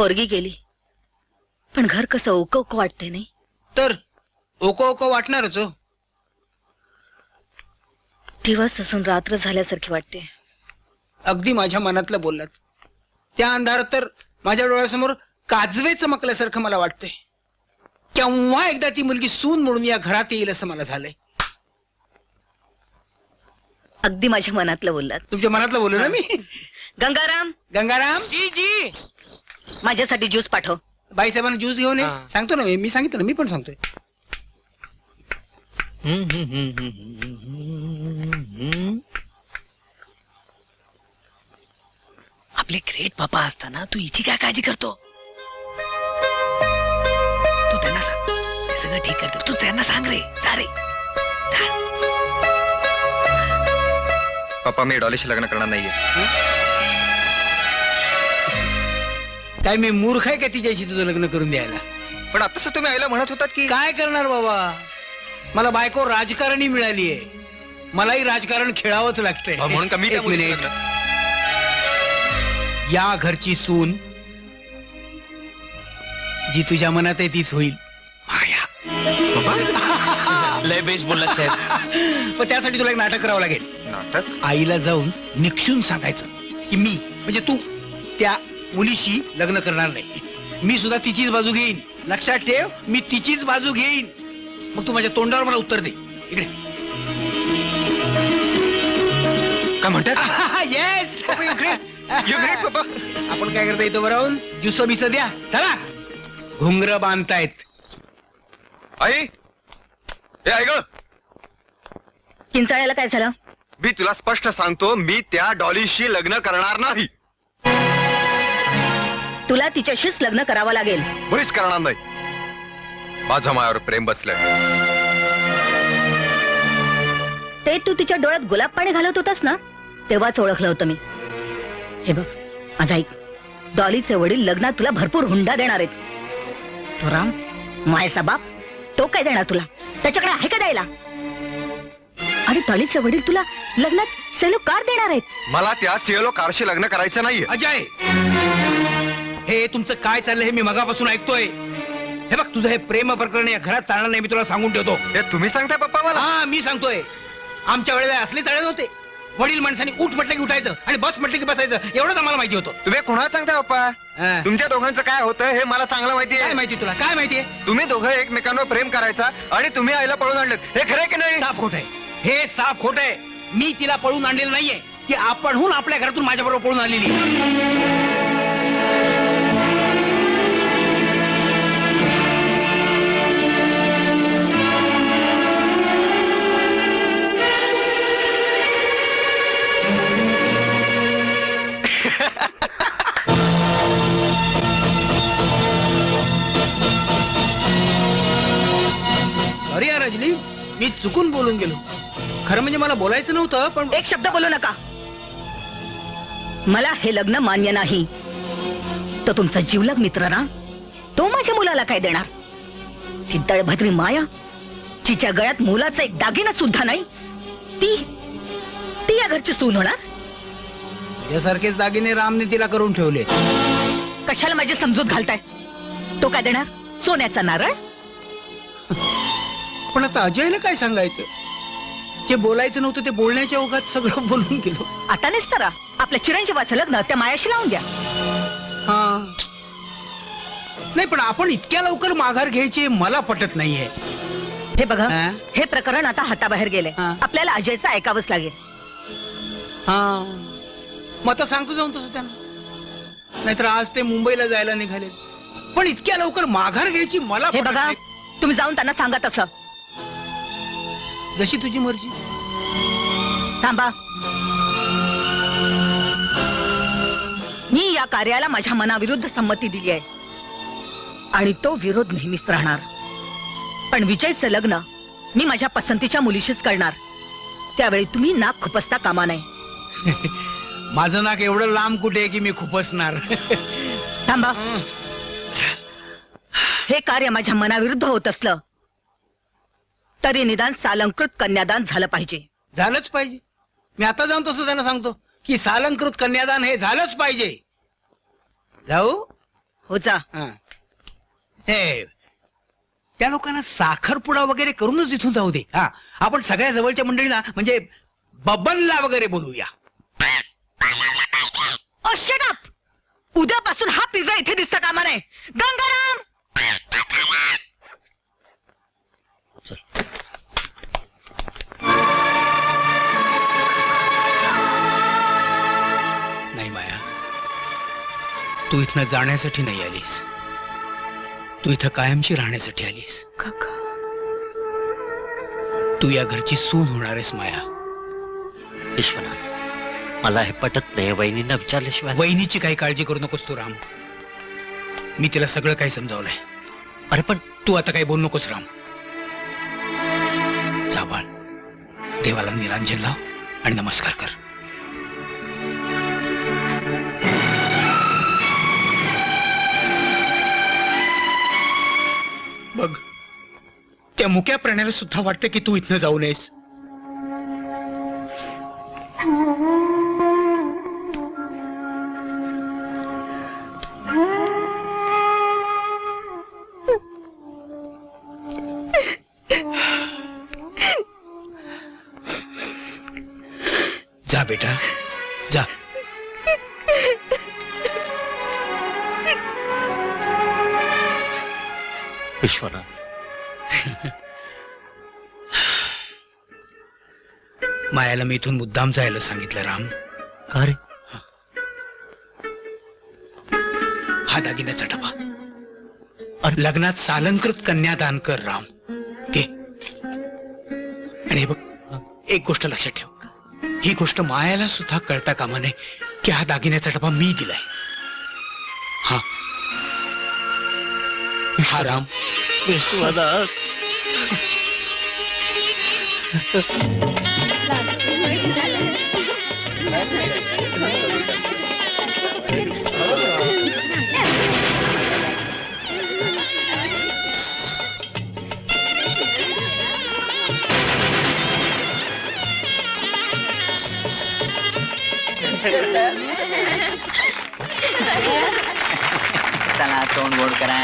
पोरगी गेली. पण घर कसं ओक ओक वाटते नाही? तर ओको ओको वाटणारच हो. दिवस असून रात्र झाल्यासारखी वाटते. अगदी माझ्या मनातलं बोललात. त्या अंधारात तर माझ्या डोळ्यासमोर काजवे चमकल्यासारखं मला वाटतंय. केव्हा एकदा ती मुलगी सून म्हणून या घरात येईल असं मला झालंय. अगदी माझ्या मनातलं बोललात. तुमच्या मनातलं बोललो ना मी? गंगाराम? गंगाराम? जी जी. माझ्यासाठी ज्यूस पाठव. बाईसाहेबांना ज्यूस घेऊन ये. हा. सांगतो ना मी. मी सांगितलं ना. मी पण सांगतोय. आपले ग्रेट पप्पा असताना तू हिची काय काळजी करतो? तू त्यांना सांग. ते सगळं ठीक करतो तू त्यांना सांग रे. जा रे. जा. पप्पा मी डॉलीशी लग्न करणार नाहीये. काय मी मूर्ख आहे का तिच्याशी तुझं लग्न करून द्यायला? पण आता तुम्ही आईला म्हणत होतात की काय करणार बाबा? मला बायको राजकारणी मिळाली आहे. मलाही राजकारण खेळावंच लागतंय. अहो, म्हणून का मी त्या एक मुलीशी मिनिट. लग्न- या घरची सून जी तुझ्या मनात आहे तीच होईल. माया. लय बेस्ट बोलला साहेब. पण त्यासाठी तुला एक नाटक करावं लागेल. नाटक? आईला जाऊन निक्षून सांगायचं की मी म्हणजे तू त्या मुलीशी लग्न करणार नाही. मी सुद्धा तिचीच बाजू घेईन. लक्षात ठेव मी तिचीच बाजू घेईन. मग तू माझ्या तोंडावर मला उत्तर दे. इकडे. काय म्हणतात? येस आपण काय करता येतो बरं जुस बिस द्या. चला. घुंगर बांधतायत. आई? ए ऐक किंचाळ्याला काय झालं? मी तुला स्पष्ट सांगतो मी त्या डॉलीशी लग्न करणार नाही. तुला तिच्याशीच लग्न करावं लागेल. मुळीच करणार नाही. माझं मायावर प्रेम बसलंय. ते तू तिच्या डोळ्यात गुलाब पाणी घालत होतास ना? तेव्हाच ओळखलं होतं मी. हे बघ माझा ऐक. डॉलीचे वडील लग्नात तुला भरपूर हुंडा देणार आहेत. तो राम मायचा बाप तो काय देणार तुला? त्याच्याकडे आहे का द्यायला? अरे डॉलीचे वडील तुला लग्नात सेलो कार देणार आहेत. मला त्या सिएलो कारशी लग्न करायचं नाहीये. अजय! हे तुमचं काय चाललंय हे मी मगापासून ऐकतोय. हे बघ तुझं हे प्रेम प्रकरण या घरात चालणार नाही मी तुला सांगून ठेवतो. हे तुम्ही सांगताय पप्पा मला? हा मी सांगतोय. आमच्या वेळेला असले चाळे नव्हते. वडील माणसांनी उठ म्हटलं की उठायचं आणि बस म्हटलं की बसायचं एवढंच आम्हाला माहिती होतं. तुम्ही कोणाला सांगताय पप्पा? हा. तुमच्या दोघांचं काय होतं हे मला चांगलं माहिती काय आहे माहिती तुला? काय माहितीये तुम्ही दोघं एकमेकांवर प्रेम करायचा आणि तुम्ही आईला पळून आणलं. हे खरंय की नाही? साफ खोट आहे. हे साफ खोट आहे. मी तिला पळून आणलेलं नाहीये. की आपणहून आपल्या घरातून माझ्या बरोबर पळून आलेली आहे. मी चुकून बोलून गेलो. खरं म्हणजे मला बोलायचं नव्हतं पण एक शब्द बोलू नका. मला हे लग्न मान्य नाही. तो तुमचा जीवलग मित्र ना? तो माझ्या मुलाला काय देणार? ती दळभद्री माया? तिच्या गळ्यात मुलाचा एक दागिना सुद्धा नाही? ती ती या घरची सून होणार? यासारखेच दागिने रामने तिला करून ठेवले. कशाला माझी समजूत घालताय? तो काय देणार? सोन्याचा नारळ? पण आता अजयला काय सांगायचं? जे बोलायचं नव्हतं ते बोलण्याच्या ओघात सगळं बोलून गेलो. आता नेसतारा आपल्या चिरंजीवाचं लग्न त्या मायाशी लावून द्या. हा. नाही पण आपण इतक्या लवकर माघार घ्यायची मला पटत नाहीये. हे बघा हा? हे प्रकरण आता हाताबाहेर गेले हा. आपल्याला अजयचं ऐकावंच लागेल. हा. मग आता सांगतो जाऊन तसं त्यांना. नाहीतर आज ते मुंबईला जायला निघाले पण इतक्या लवकर माघार घ्यायची मला हे पटत बघा नाही. तुम्ही जाऊन त्यांना सांगा तसं. जशी तुझी मर्जी. थांबा. मी या कार्याला माझ्या मनाविरुद्ध संमती दिली आहे. आणि तो विरोध नेहमीच राहणार. पण विजयचं लग्न मी माझ्या पसंतीच्या मुलीशीच करणार. त्यावेळी तुम्ही नाक खुपसता कामा नये. माझं नाक एवढं लांब कुठे आहे की मी खुपसणार? थांबा. हे कार्य माझ्या मनाविरुद्ध होत असलं तरी निदान सालंकृत कन्यादान झालं पाहिजे. झालंच पाहिजे. मी आता जाऊन तसं त्यांना सांगतो की सालंकृत कन्यादान हे झालंच पाहिजे. जाऊ? हो जा. हा. हे त्या लोकांना साखरपुडा वगैरे करूनच इथून जाऊ दे. हा. आपण सगळ्या जवळच्या मंडळींना म्हणजे बबनला वगैरे बोलूया उद्यापासून हा पिझ्झा इथे दिसता कामा नये गंगाराम! नाही माया. तू इथनं जाण्यासाठी नाही आलीस. तू इथं कायमची राहण्यासाठी आलीस. तू या घरची सून होणार आहेस माया. विश्वनाथ मला हे पटत नाही वहिनींना विचारल्याशिवाय. वहिनीची काही काळजी करू नकोस तू राम. मी तिला सगळं काही समजावलंय. अरे पण तू आता काही बोलू नकोस राम. देवाला निरांजन लाव आणि नमस्कार कर. बघ त्या मुक्या प्राण्याला सुद्धा वाटतं की तू इथनं जाऊ नयेस जा बेटा जा. विश्वनाथ. मायाला मी इथून मुद्दाम जायला सांगितलं राम. का रे? हा दागिन्याचा डबा. लग्नात सालंकृत कन्यादान कर राम. घे. आणि हे बघ एक गोष्ट लक्षात ठेव. ही गोष्ट मायाला सुद्धा कळता कामा नये की हा दागिन्याचा डबा मी दिलाय. हा. हा राम. विश्वनाथ चला तोंड गोड करा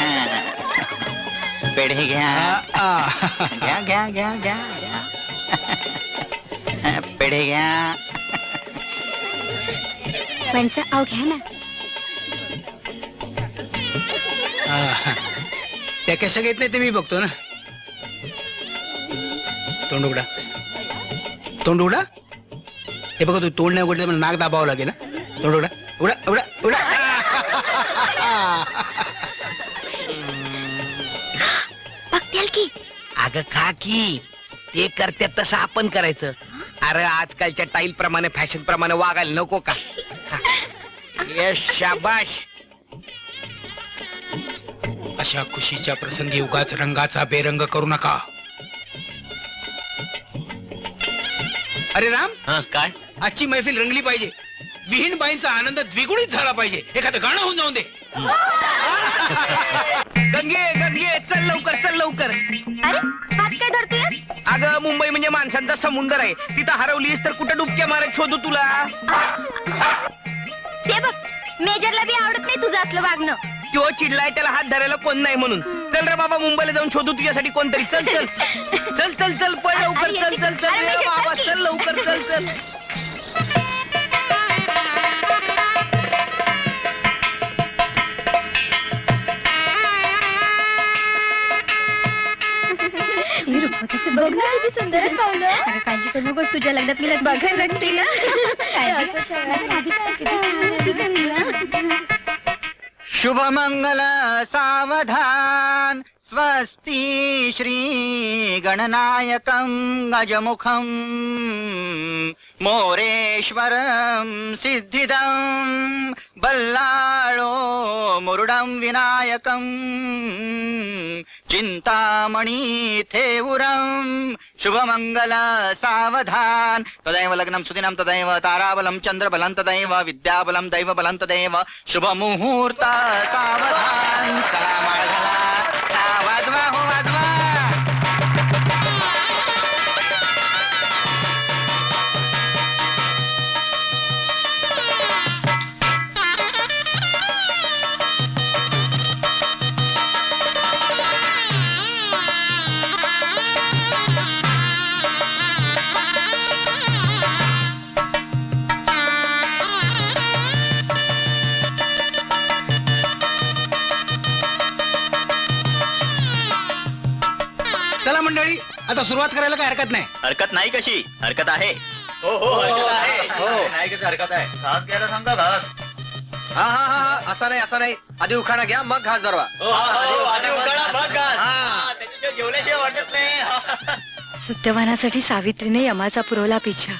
हा. पेढे घ्या. घ्या घ्या घ्या घ्या पेढे घ्या पण सर अहो घ्या ना आ. त्या कशा घेत नाही ते मी बघतो ना तोंड उघडा तोंड उघडा हे बघा तू तोंड नाही उघडलं मला नाक दाबावं लागेल ना तोंड उघडा उघडा उघडा. उघडा बघतील की. अगं खा की. ते करतात तसं आपण करायचं. अरे आजकालच्या टाईल प्रमाणे फॅशन प्रमाणे वागायला नको का? खा. ये शाबाश. अशा खुशीच्या प्रसंगी उगाच रंगाचा बेरंग करू नका. अरे राम हा काय? आजची मैफिल रंगली पाहिजे. विहीन बाईंचा आनंद द्विगुणित झाला पाहिजे. एखादं गाणं होऊन जाऊन दे. गंगे गंगे चल लवकर चल लवकर. अरे हात काय धरतोय? अगं मुंबई म्हणजे माणसांचा समुंदर आहे. तिथं हरवलीस तर कुठं डुबक्या मारायला शोधू तुला? ते बघ मेजरला बी आवडत नाही तुझं असलं वागणं. तो चिडलाय त्याला हात धरायला कोण नाही म्हणून. चल रे बाबा मुंबईला जाऊन शोधू तुझ्यासाठी कोणतरी चल चल चल चल चल पळ लवकर चल चल चल रे बाबा चल लवकर चल चल बघ ना किती सुंदर आहे पावलं अरे काळजी करू नकोस तुझ्या लग्नात मी बघायला लागते ना मंगल सावधान। स्वस्ति श्रीगणनायकम् गजमुखम् गजमुखं मोरेश्वरं सिद्धिदं बल्लाळो मुरुडं विनायकं चिन्तामणि थेवुरं शुभमङ्गल सावधान्। तदैव लग्नं सुदिनं तदैव ताराबलं चन्द्रबलम् तदैव विद्याबलं दैवबलम् तदैव शुभमुहूर्त सावधान्। चला सुरुवात करायला काय हरकत नाही. हरकत नाही कशी? हरकत आहे. हो हो हरकत आहे. नाही कशी हरकत आहे. घास घ्यायला सांगा घास. हा हा हा हा. असा नाही असा नाही. आधी उखाणा घ्या मग घास भरवा. जेवल्याशिवाय वाटत नाही. सत्यवानासाठी सावित्रीने यमाचा पुरवला पिछा.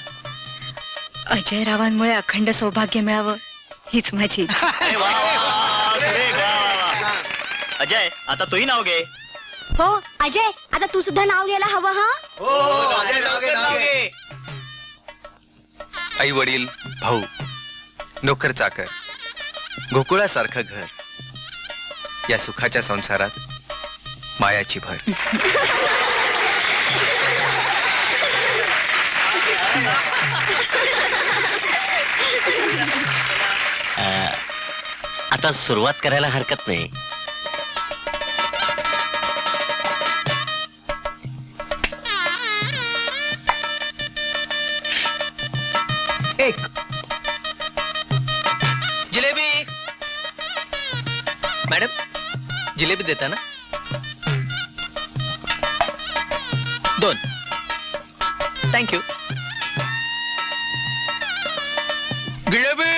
अजय रावांमुळे अखंड सौभाग्य मिळावं हीच माझी इच्छा. अरे वा, वा, अरे वा, वा, वा. अजय आता तूही नाव घे. हो अजय आता तू सुद्धा नाव घ्यायला हवं हा? आई वडील भाऊ नोकर चाकर गोकुळासारखं घर या सुखाच्या संसारात मायाची भर. आता सुरुवात करायला हरकत नाही. जिलेबी देता ना? दोन. थँक्यू जिलेबी!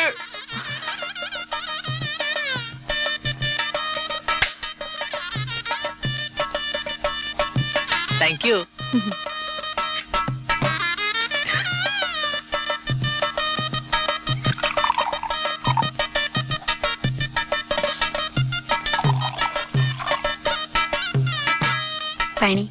थँक्यू पाणी.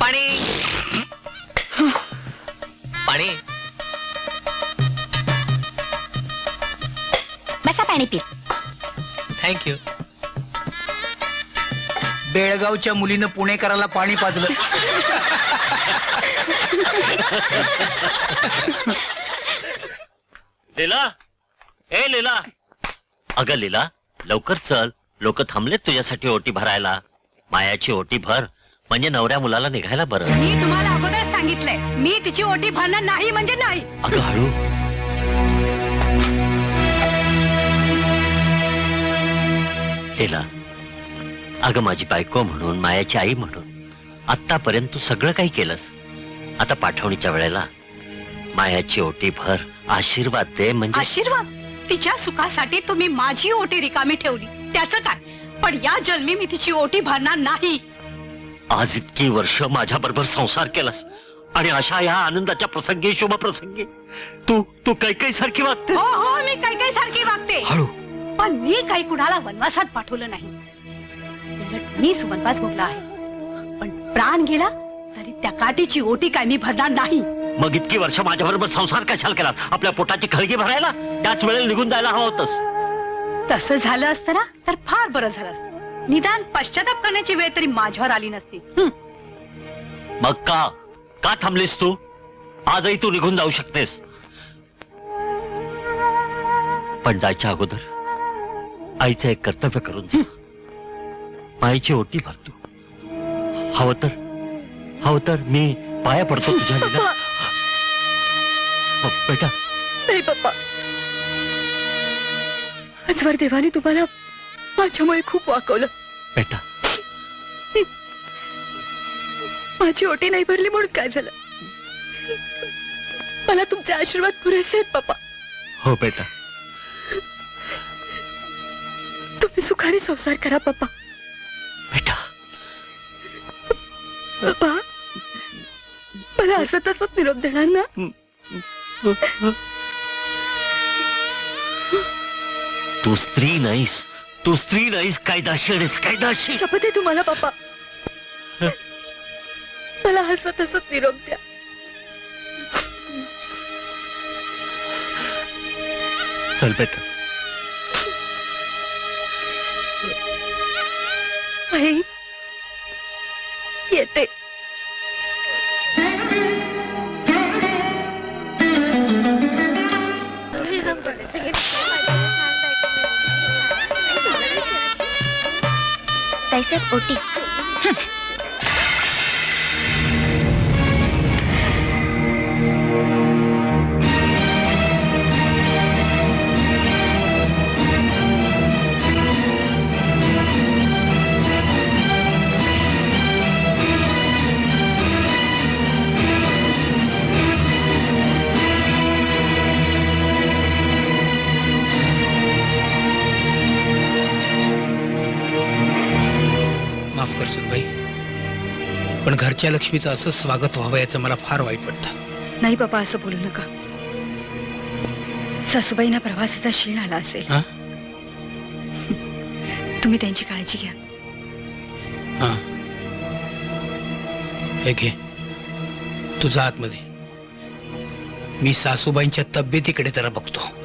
पाणी. पाणी. बसा पाणी पीत थँक्यू बेळगावच्या मुलीनं पुणेकराला पाणी पाजलं. लीला? ए लीला. अगं लीला लवकर चल. लोक थांबलेत तुझ्यासाठी ओटी भरायला. मायाची ओटी भर. म्हणजे नवऱ्या मुलाला निघायला बरं. मी तुम्हाला अगोदर सांगितलंय. मी तिची ओटी भरणार नाही म्हणजे नाही. अगं हळू. लीला अगं माझी बायको म्हणून मायाची आई म्हणून आतापर्यंत तू सगळं काही केलंस. आता पाठवणीच्या वेळेला मायाची ओटी भर आशीर्वाद दे म्हणजे? आशीर्वाद? तिच्या सुखासाठी तुम्ही माझी ओटी रिकामी ठेवली. त्याचं काय? पण या जन्मी मी तिची ओटी भरणार नाही. आज इतकी वर्ष माझ्या बरोबर संसार केलास आणि अशा या आनंदाच्या प्रसंगी शुभ प्रसंगी तू तू काही काही सारखी वागते हो हो मी काही काही सारखी वागते. हळू. पण मी काही कुणाला वनवासात पाठवलं नाही. उलट मीच वनवास भोगला आहे. पण प्राण गेला तरी त्या काठीची ओटी काय मी भरणार नाही. मग इतकी वर्ष माझ्या बरोबर संसार कशाला केला आपल्या पोटाची खळगी भरायला? त्याच वेळेला निघून जायला हवं होतस. तसं झालं असतं ना तर फार बरं झालं असतं. निदान पश्चाताप करण्याची वेळ तरी माझ्यावर आली नसती. हं. मग का? का थांबलीस तू? आजही तू निघून जाऊ शकतेस. पण जायच्या अगोदर आईचं एक कर्तव्य करून जा. माईची ओटी भरतो हवं तर हवं तर मी पाया पडतो तुझ्या. बेटा. नाही पप्पा. आजवर देवाने तुम्हाला माझ्यामुळे खूप वाकवलं. बेटा. माझी ओटी नाही भरली म्हणून काय झालं? मला तुमचे आशीर्वाद पुरेसे आहेत पप्पा. हो बेटा. तुम्ही सुखाने संसार करा पप्पा. बेटा. पप्पा मला असं तसंच निरोप देणार ना? तू स्त्री नाहीस. तू स्त्री नाहीस कायदाशी आहेस कायदाशी शपथ आहे तुम्हाला पप्पा मला हसत हसत निरोप द्या. चल बेटा आई येते. तैसेच ओटी. घरच्या लक्ष्मीचं असं स्वागत व्हावं याचं मला फार वाईट वाटतं. नाही बाबा असं बोलू नका. सासूबाईंना प्रवासाचा क्षीण आला असेल. हा? तुम्ही त्यांची काळजी घ्या. हा. हे घे. तुझा आतमध्ये. मी सासूबाईंच्या तब्येतीकडे जरा बघतो.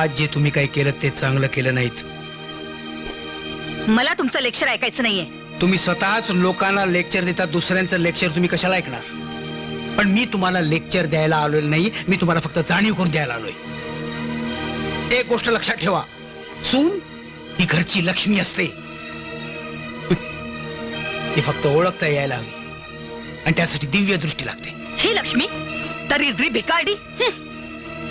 आज जे तुम्ही काही केलं ते चांगलं केलं नाहीत. मला तुमचं लेक्चर ऐकायचं नाहीये. तुम्ही स्वतःच लोकांना लेक्चर देता दुसऱ्यांचं लेक्चर तुम्ही कशाला ऐकणार? पण मी तुम्हाला लेक्चर द्यायला आलोय नाही मी तुम्हाला फक्त जाणीव करून द्यायला आलोय. एक गोष्ट लक्षात ठेवा. सून ही घरची लक्ष्मी असते. ती फक्त ओळखता यायला हवी. आणि त्यासाठी दिव्य दृष्टी लागते. ही लक्ष्मी दरिद्री भिकारडी हं.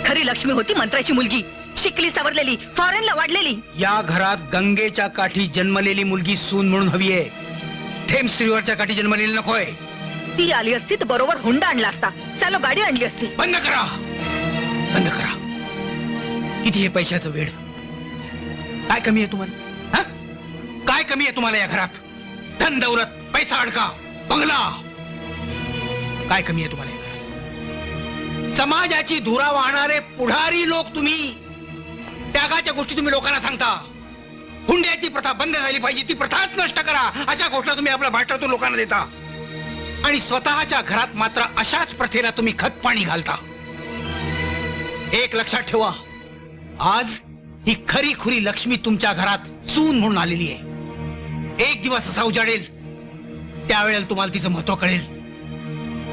खरी लक्ष्मी होती मंत्राची मुलगी. शिकली सवरलेली फॉरेनला वाढलेली. या घरात गंगेच्या काठी जन्मलेली मुलगी सून म्हणून हवी आहे. थेम्स रिव्हरच्या काठी जन्मलेली नकोय. ती आली असती तर बरोबर हुंडा आणला असता. चालो गाडी आणली असती. बंद करा. बंद करा. किती हे पैशाचं वेळ काय कमी आहे तुम्हाला? हा? काय कमी आहे तुम्हाला या घरात? धन दौलत पैसा अडका बंगला. काय कमी आहे तुम्हाला या घरात? समाजाची धुरा वाहणारे पुढारी लोक तुम्ही. त्यागाच्या गोष्टी तुम्ही लोकांना सांगता. हुंड्याची प्रथा बंद झाली पाहिजे ती प्रथाच नष्ट करा. अशा घोषणा तुम्ही आपल्या भाषातून लोकांना देता. आणि स्वतःच्या घरात मात्र अशाच प्रथेला तुम्ही खत पाणी घालता. एक लक्षात ठेवा आज ही खरी खुरी लक्ष्मी तुमच्या घरात सून म्हणून आलेली आहे. एक दिवस असा उजाडेल त्यावेळेला तुम्हाला तिचं महत्त्व कळेल.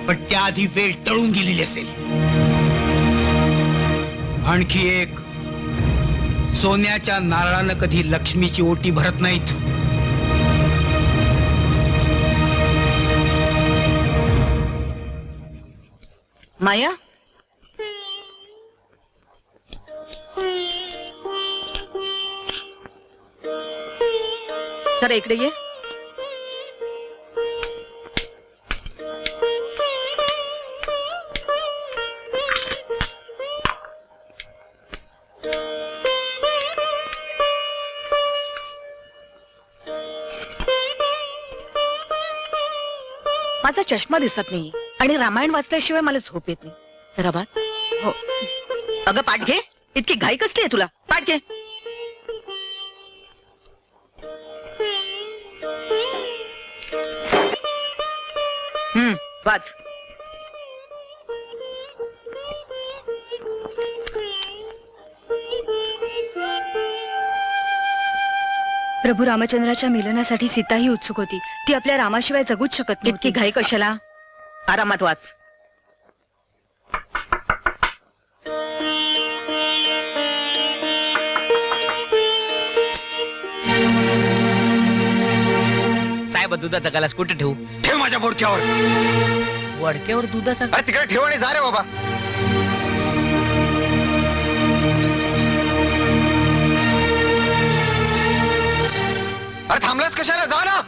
पण त्याआधी वेळ टळून गेलेली असेल. आणखी एक सोन्याच्या नारळानं कधी लक्ष्मीची ओटी भरत नाहीत. माया? तर इकडे ये. बापाचा चष्मा दिसत नाही आणि रामायण वाचल्याशिवाय मला झोप येत नाही. जरा बात हो. अगं पाठ घे. इतकी घाई कसली आहे तुला? पाठ घे. प्रभू रामचंद्राच्या मिलनासाठी सीता ही उत्सुक होती. ती आपल्या रामाशिवाय जगूच शकत इतकी नव्हती घाई कशाला? आरामात वाच. साहेब दुधाचा गलास कुठे ठेवू? ठेव माझ्या बोडक्यावर. वडक्यावर दुधाचा अरे तिकडे ठेव आणि जा रे बाबा. अरे थांबलास कशाला? जा ना.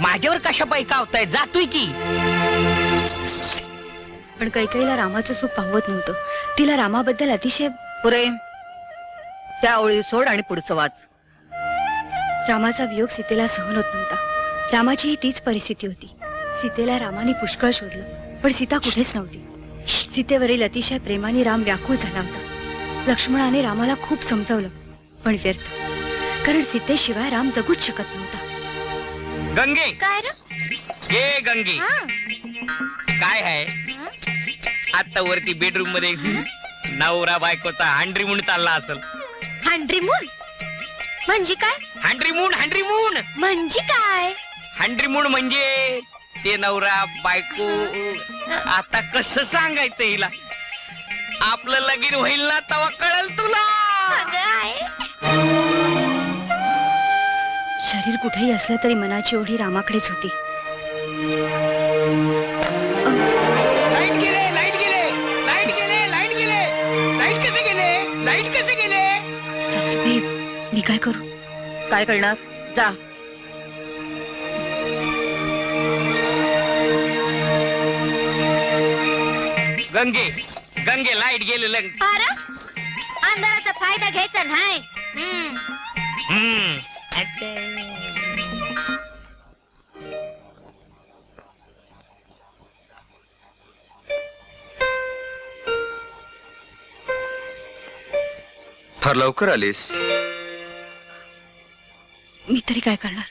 माझ्यावर कशा पायी कावताय? जातोय की. पण कैकेईला रामाचं सुख पाहवत नव्हतं. तिला रामाबद्दल अतिशय पुरे त्या ओळी सोड आणि पुढचं वाच. रामाचा वियोग सीतेला सहन होत नव्हता. रामाचीही तीच परिस्थिती होती. सीतेला रामाने पुष्कळ शोधलं पण सीता कुठेच नव्हती. सीतेवरील अतिशय प्रेमाने राम व्याकुळ झाला होता. लक्ष्मणाने रामाला खूप समजावलं पण व्यर्थ. कारण सीतेशिवाय राम जगूच शकत नव्हता. गंगे. काय ए गंगे. काय आहे? आता वरती बेडरूममध्ये नवरा बायकोचा हांड्री म्हणून चालला असेल. हंड्रीमून म्हणजे काय? हांड्रीमून हांड्रीमून म्हणजे काय? हांड्रीमून म्हणजे ते नवरा बायको आता कसं सांगायचं हिला? आपलं लगीन होईल ना तेव्हा कळल तुला. शरीर कुठेही असलं तरी मनाची ओढी रामाकडेच होती. Light light light light light light मी काय करू? काय करणार? जा. गंगे गंगे लाइट गेले लग अंधाराचा फायदा घ्यायचा नाही. हम्म. हम्म. फार लवकर आलीस. मी तरी काय करणार?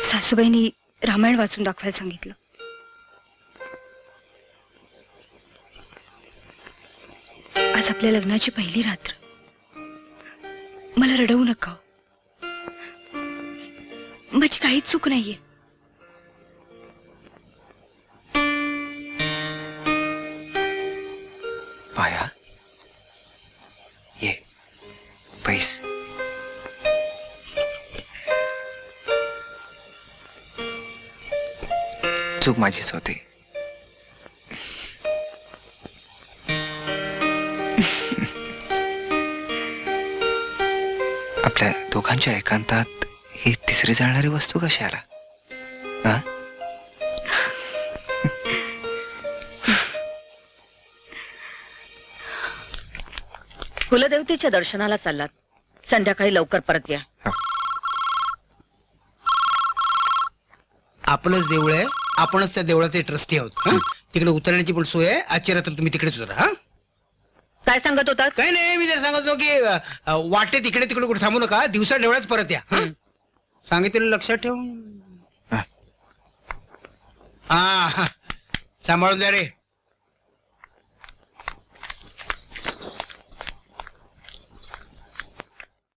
सासूबाईंनी रामायण वाचून दाखवायला सांगितलं. आज आपल्या लग्नाची पहिली रात्र. मला रडवू नका हो. माझी काहीच चूक नाहीये. पाया? पैस चूक माझीच होती आपल्या दोघांच्या एकांतात ही तिसरी जाणारी वस्तू कशी आला? कुलदेवतेच्या दर्शनाला चाललात. संध्याकाळी लवकर परत या आपलंच देऊळ आहे आपणच त्या देवळाचे ट्रस्टी आहोत हं? तिकडे उतरण्याची पण सोय आहे आजची रात्र तुम्ही तिकडेच उतरा हा काय सांगत होतात काही नाही मी जर सांगत होतो की अ, अ, वाटेत इकडे तिकडे कुठे थांबू नका दिवसा देवळात परत या हं? सांगितलेलं लक्षात ठेव हा. हा हा. सांभाळून द्या रे